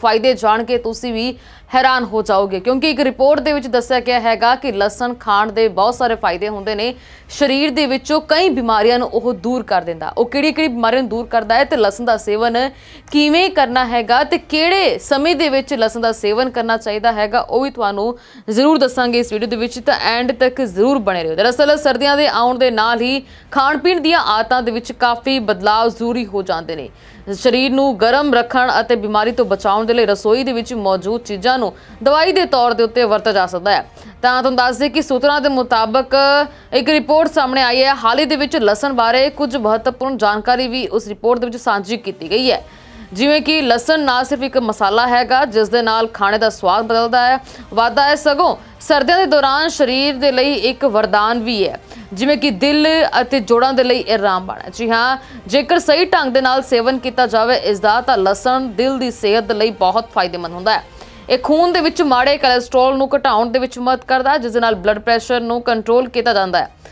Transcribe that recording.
ਫਾਇਦੇ ਜਾਣ ਕੇ ਤੁਸੀਂ ਵੀ ਹੈਰਾਨ ਹੋ ਜਾਓਗੇ। ਕਿਉਂਕਿ ਇੱਕ ਰਿਪੋਰਟ ਦੇ ਵਿੱਚ ਦੱਸਿਆ ਗਿਆ ਹੈਗਾ ਕਿ ਲਸਣ ਖਾਣ ਦੇ ਬਹੁਤ ਸਾਰੇ ਫਾਇਦੇ ਹੁੰਦੇ ਨੇ। ਸਰੀਰ ਦੇ ਵਿੱਚੋਂ ਕਈ ਬਿਮਾਰੀਆਂ ਨੂੰ ਉਹ ਦੂਰ ਕਰ ਦਿੰਦਾ। ਉਹ ਕਿਹੜੀ ਕਿਹੜੀ ਬਿਮਾਰੀਆਂ ਨੂੰ ਦੂਰ ਕਰਦਾ ਹੈ ਤੇ ਲਸਣ ਦਾ ਸੇਵਨ ਕਿਵੇਂ ਕਰਨਾ ਹੈਗਾ ਤੇ ਕਿਹੜੇ ਸਮੇਂ ਦੇ ਵਿੱਚ ਲਸਣ ਦਾ ਸੇਵਨ ਕਰਨਾ ਚਾਹੀਦਾ ਹੈਗਾ, ਉਹ ਵੀ ਤੁਹਾਨੂੰ ਜ਼ਰੂਰ ਦੱਸਾਂਗੇ ਇਸ ਵੀਡੀਓ ਦੇ ਵਿੱਚ। ਤਾਂ ਐਂਡ ਤੱਕ ਜ਼ਰੂਰ ਬਣੇ ਰਹੋ। ਦਰਅਸਲ ਸਰਦੀਆਂ ਦੇ ਆਉਣ ਦੇ ਨਾਲ ਹੀ ਖਾਣ ਪੀਣ ਦੀਆਂ ਆਦਤਾਂ ਦੇ ਵਿੱਚ ਕਾਫੀ ਬਦਲਾਅ ਜ਼ਰੂਰੀ ਹੋ ਜਾਂਦੇ ਨੇ। ਸਰੀਰ ਨੂੰ ਗਰਮ ਰੱਖਣ ਅਤੇ ਬਿਮਾਰੀ ਤੋਂ ਬਚਾਉਣ ਦੇ ਲਈ ਰਸੋਈ ਦੇ ਵਿੱਚ ਮੌਜੂਦ ਚੀਜ਼ਾਂ ਨੂੰ ਦਵਾਈ ਦੇ ਤੌਰ ਦੇ ਉੱਤੇ ਵਰਤਿਆ ਜਾ ਸਕਦਾ ਹੈ। ਤਾਂ ਤੁਹਾਨੂੰ ਦੱਸ ਦੇ ਕਿ ਸੂਤਰਾਂ ਦੇ ਮੁਤਾਬਕ ਇੱਕ ਰਿਪੋਰਟ ਸਾਹਮਣੇ ਆਈ ਹੈ। ਹਾਲ ਹੀ ਦੇ ਵਿੱਚ ਲਸਣ ਬਾਰੇ ਕੁਝ ਮਹੱਤਵਪੂਰਨ ਜਾਣਕਾਰੀ ਵੀ ਉਸ ਰਿਪੋਰਟ ਦੇ ਵਿੱਚ ਸਾਂਝੀ ਕੀਤੀ ਗਈ ਹੈ। ਜਿਵੇਂ ਕਿ ਲਸਣ ਨਾ ਸਿਰਫ ਇੱਕ ਮਸਾਲਾ ਹੈਗਾ, ਜਿਸ ਦੇ ਨਾਲ ਖਾਣੇ ਦਾ ਸਵਾਦ ਬਦਲਦਾ ਹੈ, ਵਾਧਾ ਹੈ ਸਗੋਂ ਸਰਦੀਆਂ ਦੇ ਦੌਰਾਨ ਸਰੀਰ ਦੇ ਲਈ ਇੱਕ ਵਰਦਾਨ ਵੀ ਹੈ, ਜਿਵੇਂ ਕਿ ਦਿਲ ਅਤੇ ਜੋੜਾਂ ਦੇ ਲਈ ਇਹ ਰਾਮਬਾਣ ਹੈ। ਜੀ ਹਾਂ, ਜੇਕਰ ਸਹੀ ਢੰਗ ਦੇ ਨਾਲ ਸੇਵਨ ਕੀਤਾ ਜਾਵੇ, ਇਸ ਦਾ ਤਾਂ ਲਸਣ ਦਿਲ ਦੀ ਸਿਹਤ ਲਈ ਬਹੁਤ ਫਾਇਦੇਮੰਦ ਹੁੰਦਾ ਹੈ। ਇਹ ਖੂਨ ਦੇ ਵਿੱਚ ਮਾੜੇ ਕੋਲੇਸਟ੍ਰੋਲ ਨੂੰ ਘਟਾਉਣ ਦੇ ਵਿੱਚ ਮਦਦ ਕਰਦਾ ਹੈ, ਜਿਸ ਦੇ ਨਾਲ ਬਲੱਡ ਪ੍ਰੈਸ਼ਰ ਨੂੰ ਕੰਟਰੋਲ ਕੀਤਾ ਜਾਂਦਾ ਹੈ।